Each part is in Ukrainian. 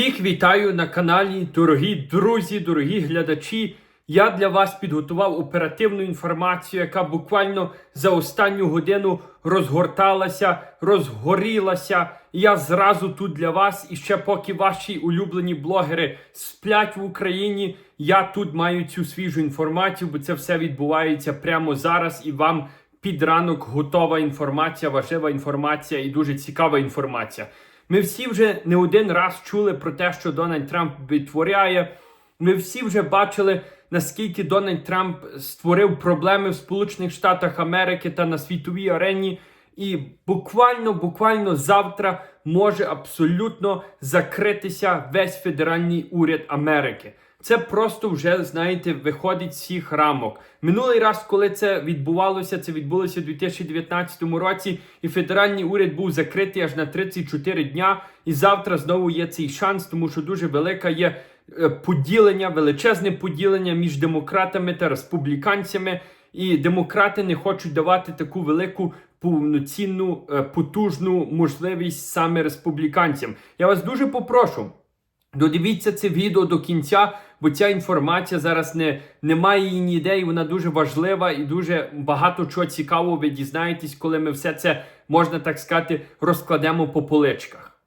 Всіх вітаю на каналі, дорогі друзі, дорогі глядачі. Я для вас підготував оперативну інформацію, яка буквально за останню годину розгорталася, розгорілася. Я зразу тут для вас. І ще поки ваші улюблені блогери сплять в Україні, я тут маю цю свіжу інформацію, бо це все відбувається прямо зараз і вам під ранок готова інформація, важлива інформація і дуже цікава інформація. Ми всі вже не один раз чули про те, що Дональд Трамп відтворяє. Ми всі вже бачили, наскільки Дональд Трамп створив проблеми в Сполучених Штатах Америки та на світовій арені. І буквально, буквально завтра може абсолютно закритися весь федеральний уряд Америки. Це просто вже, знаєте, виходить з всіх рамок. Минулий раз, коли це відбувалося, це відбулося у 2019 році, і федеральний уряд був закритий аж на 34 дня. І завтра знову є цей шанс, тому що дуже велика є е, поділення, величезне поділення між демократами та республіканцями. І демократи не хочуть давати таку велику повноцінну е, потужну можливість саме республіканцям. Я вас дуже попрошу. Додивіться це відео до кінця, бо ця інформація зараз не, немає її ніде, і вона дуже важлива і дуже багато чого цікавого ви дізнаєтесь, коли ми все це, можна так сказати, розкладемо по поличках.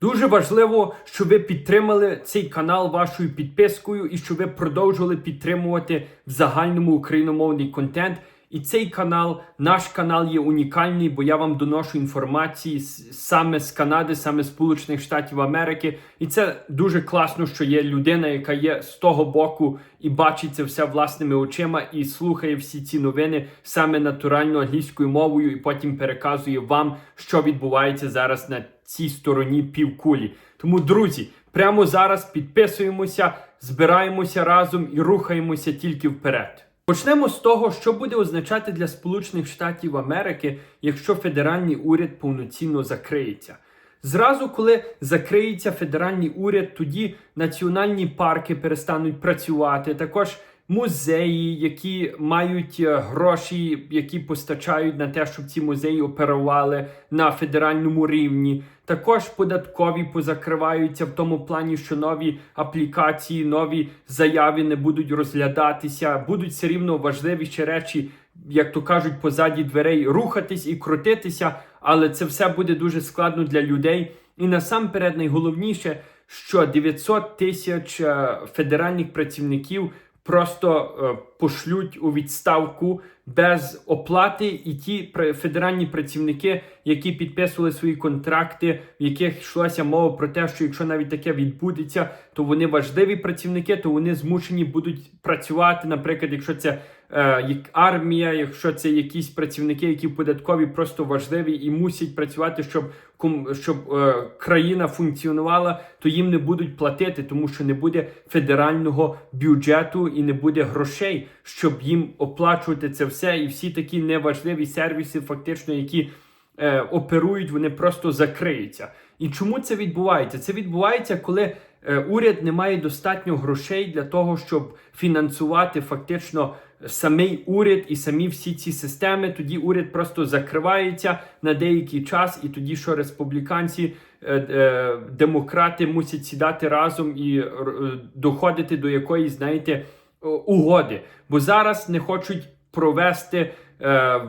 Дуже важливо, щоб ви підтримали цей канал вашою підпискою і щоб ви продовжували підтримувати в загальному україномовний контент. І цей канал, наш канал є унікальний, бо я вам доношу інформації саме з Канади, саме Сполучених Штатів Америки. І це дуже класно, що є людина, яка є з того боку і бачить це все власними очима і слухає всі ці новини саме натурально англійською мовою, і потім переказує вам, що відбувається зараз на цій стороні півкулі. Тому, друзі, прямо зараз підписуємося, збираємося разом і рухаємося тільки вперед. Почнемо з того, що буде означати для Сполучених Штатів Америки, якщо федеральний уряд повноцінно закриється. Зразу, коли закриється федеральний уряд, тоді національні парки перестануть працювати. Також музеї, які мають е, гроші, які постачають на те, щоб ці музеї оперували на федеральному рівні. Також податкові позакриваються в тому плані, що нові аплікації, нові заяви не будуть розглядатися, будуть все рівно важливіші речі, як то кажуть, позаді дверей рухатись і крутитися, але це все буде дуже складно для людей. І насамперед найголовніше, що 900 тисяч е, федеральних працівників просто е, пошлють у відставку без оплати, і ті федеральні працівники, які підписували свої контракти, в яких йшлося мова про те, що якщо навіть таке відбудеться, то вони важливі працівники, то вони змушені будуть працювати. Наприклад, якщо це армія, якщо це якісь працівники, які податкові просто важливі і мусять працювати, щоб щоб е, країна функціонувала, то їм не будуть платити, тому що не буде федерального бюджету і не буде грошей, щоб їм оплачувати це все. І всі такі неважливі сервіси, фактично, які е, оперують, вони просто закриються. І чому це відбувається? Це відбувається, коли е, уряд не має достатньо грошей для того, щоб фінансувати фактично самий уряд і самі всі ці системи. Тоді уряд просто закривається на деякий час, і тоді що республіканці. е, е, Демократи мусять сідати разом і е, доходити до якоїсь, знаєте, угоди, бо зараз не хочуть провести е,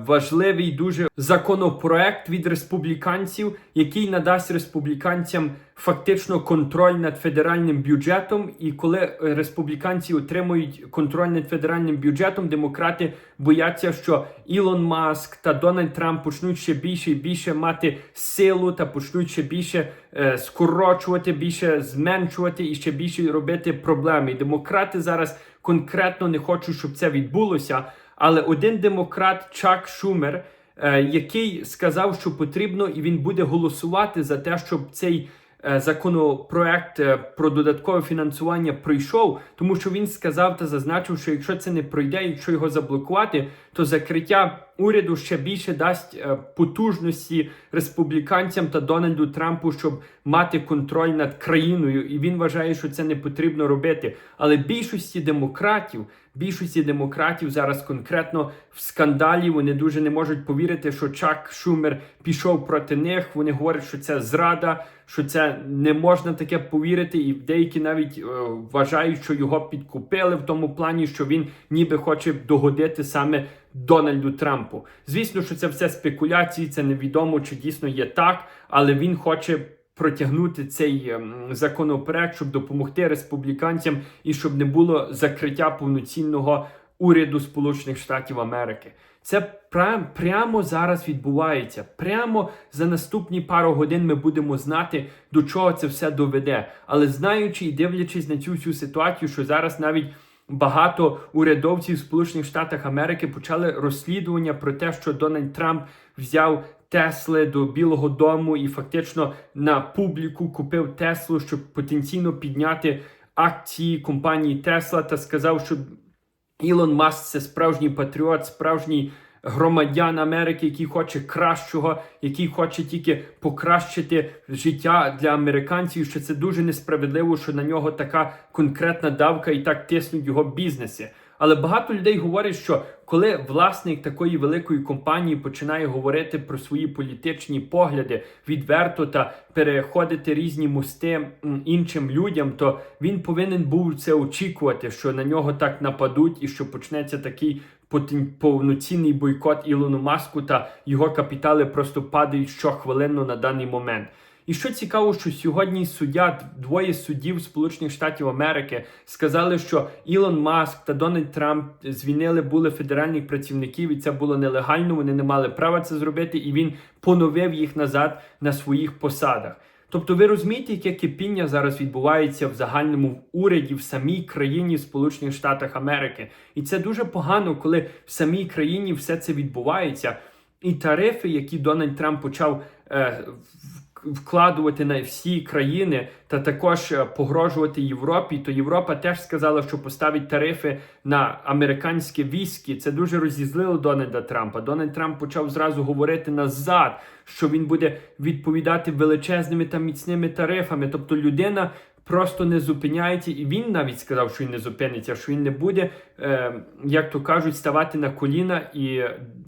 важливий дуже законопроект від республіканців, який надасть республіканцям фактично контроль над федеральним бюджетом. І коли е, республіканці отримують контроль над федеральним бюджетом, демократи бояться, що Ілон Маск та Дональд Трамп почнуть ще більше і більше мати силу та почнуть ще більше е, скорочувати, більше зменшувати і ще більше робити проблеми. Демократи зараз конкретно не хочуть, щоб це відбулося. Але один демократ Чак Шумер, е, який сказав, що потрібно, і він буде голосувати за те, щоб цей е, законопроект е, про додаткове фінансування пройшов, тому що він сказав та зазначив, що якщо це не пройде, якщо його заблокувати, то закриття уряду ще більше дасть е, потужності республіканцям та Дональду Трампу, щоб мати контроль над країною, і він вважає, що це не потрібно робити. Але більшості демократів, більшості демократів зараз конкретно в скандалі вони дуже не можуть повірити, що Чак Шумер пішов проти них. Вони говорять, що це зрада, що це не можна таке повірити, і деякі навіть е, вважають, що його підкупили в тому плані, що він ніби хоче догодити саме Дональду Трампу. Звісно, що це все спекуляції, це невідомо, чи дійсно є так, але він хоче. Протягнути цей ем, законопроект, щоб допомогти республіканцям і щоб не було закриття повноцінного уряду Сполучених Штатів Америки. Це прям, прямо зараз відбувається. Прямо за наступні пару годин ми будемо знати, до чого це все доведе. Але знаючи і дивлячись на цю всю ситуацію, що зараз навіть багато урядовців Сполучених Штатах Америки почали розслідування про те, що Дональд Трамп взяв Тесли до Білого Дому і фактично на публіку купив Теслу, щоб потенційно підняти акції компанії Тесла та сказав, що Ілон Маск це справжній патріот, справжній громадян Америки, який хоче кращого, який хоче тільки покращити життя для американців. Що це дуже несправедливо, що на нього така конкретна давка і так тиснуть його бізнеси. Але багато людей говорять, що коли власник такої великої компанії починає говорити про свої політичні погляди відверто та переходити різні мости іншим людям, то він повинен був це очікувати, що на нього так нападуть, і що почнеться такий повноцінний бойкот Ілону Маску, та його капітали просто падають щохвилинно на даний момент. І що цікаво, що сьогодні суддя, двоє суддів Сполучених Штатів Америки сказали, що Ілон Маск та Дональд Трамп звільнили були федеральних працівників, і це було нелегально. Вони не мали права це зробити, і він поновив їх назад на своїх посадах. Тобто, ви розумієте, яке кипіння зараз відбувається в загальному уряді в самій країні Сполучених Штатах Америки, і це дуже погано, коли в самій країні все це відбувається. І тарифи, які Дональд Трамп почав е, в- вкладувати на всі країни, та також е, погрожувати Європі, то Європа теж сказала, що поставить тарифи на американське віскі. Це дуже розізлило Дональда Трампа. Дональд Трамп почав зразу говорити назад, що він буде відповідати величезними та міцними тарифами. Тобто людина. Просто не зупиняється, і він навіть сказав, що він не зупиниться, що він не буде, е, як то кажуть, ставати на коліна і,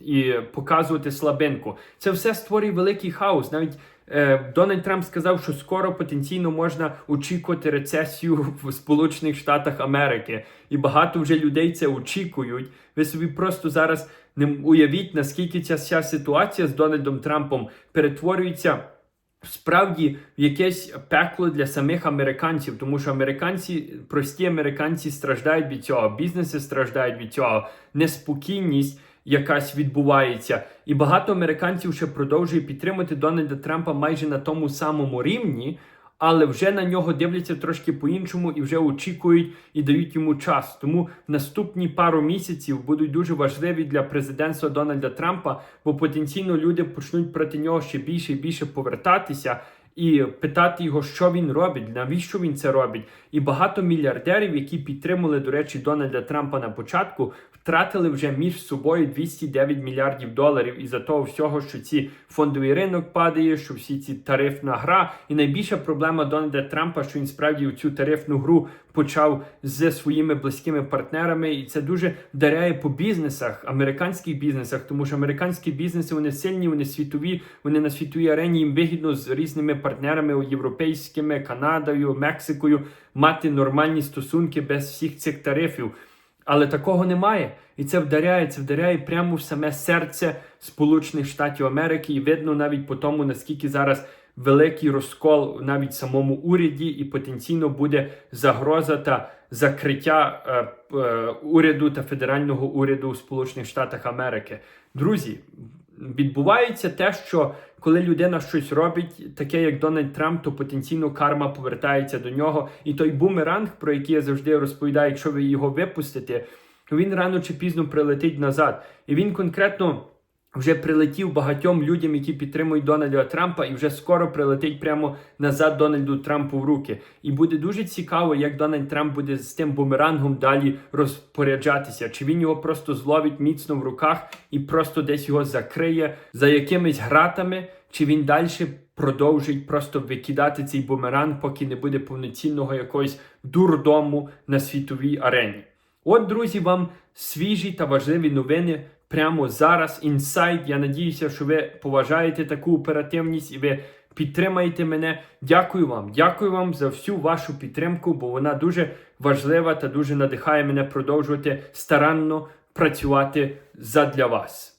і показувати слабинку. Це все створює великий хаос. Навіть Дональд Трамп сказав, що скоро потенційно можна очікувати рецесію в Сполучених Штатах Америки, і багато вже людей це очікують. Ви собі просто зараз не уявіть, наскільки ця вся ситуація з Дональдом Трампом перетворюється. Справді в якесь пекло для самих американців, тому що американці, прості американці страждають від цього, бізнеси страждають від цього, неспокійність якась відбувається. І багато американців ще продовжує підтримати Дональда Трампа майже на тому самому рівні, але вже на нього дивляться трошки по-іншому і вже очікують і дають йому час. Тому наступні пару місяців будуть дуже важливі для президентства Дональда Трампа, бо потенційно люди почнуть проти нього ще більше і більше повертатися. І питати його, що він робить, навіщо він це робить. І багато мільярдерів, які підтримали, до речі, Дональда Трампа на початку, втратили вже між собою 209 мільярдів доларів із-за того всього, що ці фондовий ринок падає, що всі ці тарифна гра. І найбільша проблема Дональда Трампа, що він справді цю тарифну гру почав з своїми близькими партнерами, і це дуже вдаряє по бізнесах, американських бізнесах, тому що американські бізнеси вони сильні, вони світові, вони на світовій арені їм вигідно з різними партнерами європейськими, Канадою, Мексикою мати нормальні стосунки без всіх цих тарифів. Але такого немає. І це вдаряє, це вдаряє прямо в саме серце Сполучених Штатів Америки. І видно навіть по тому, наскільки зараз великий розкол навіть самому уряді, і потенційно буде загроза та закриття е, е, уряду та федерального уряду у Сполучених Штатах Америки. Друзі, відбувається те, що коли людина щось робить, таке як Дональд Трамп, то потенційно карма повертається до нього. І той бумеранг, про який я завжди розповідаю, якщо ви його випустите, то він рано чи пізно прилетить назад. І він конкретно вже прилетів багатьом людям, які підтримують Дональда Трампа, і вже скоро прилетить прямо назад Дональду Трампу в руки. І буде дуже цікаво, як Дональд Трамп буде з тим бумерангом далі розпоряджатися. Чи він його просто зловить міцно в руках і просто десь його закриє за якимись гратами, чи він далі продовжить просто викидати цей бумеранг, поки не буде повноцінного якогось дурдому на світовій арені. От, друзі, вам свіжі та важливі новини прямо зараз. Інсайт. Я надіюся, що ви поважаєте таку оперативність і ви підтримаєте мене. Дякую вам. Дякую вам за всю вашу підтримку, бо вона дуже важлива та дуже надихає мене продовжувати старанно працювати задля вас.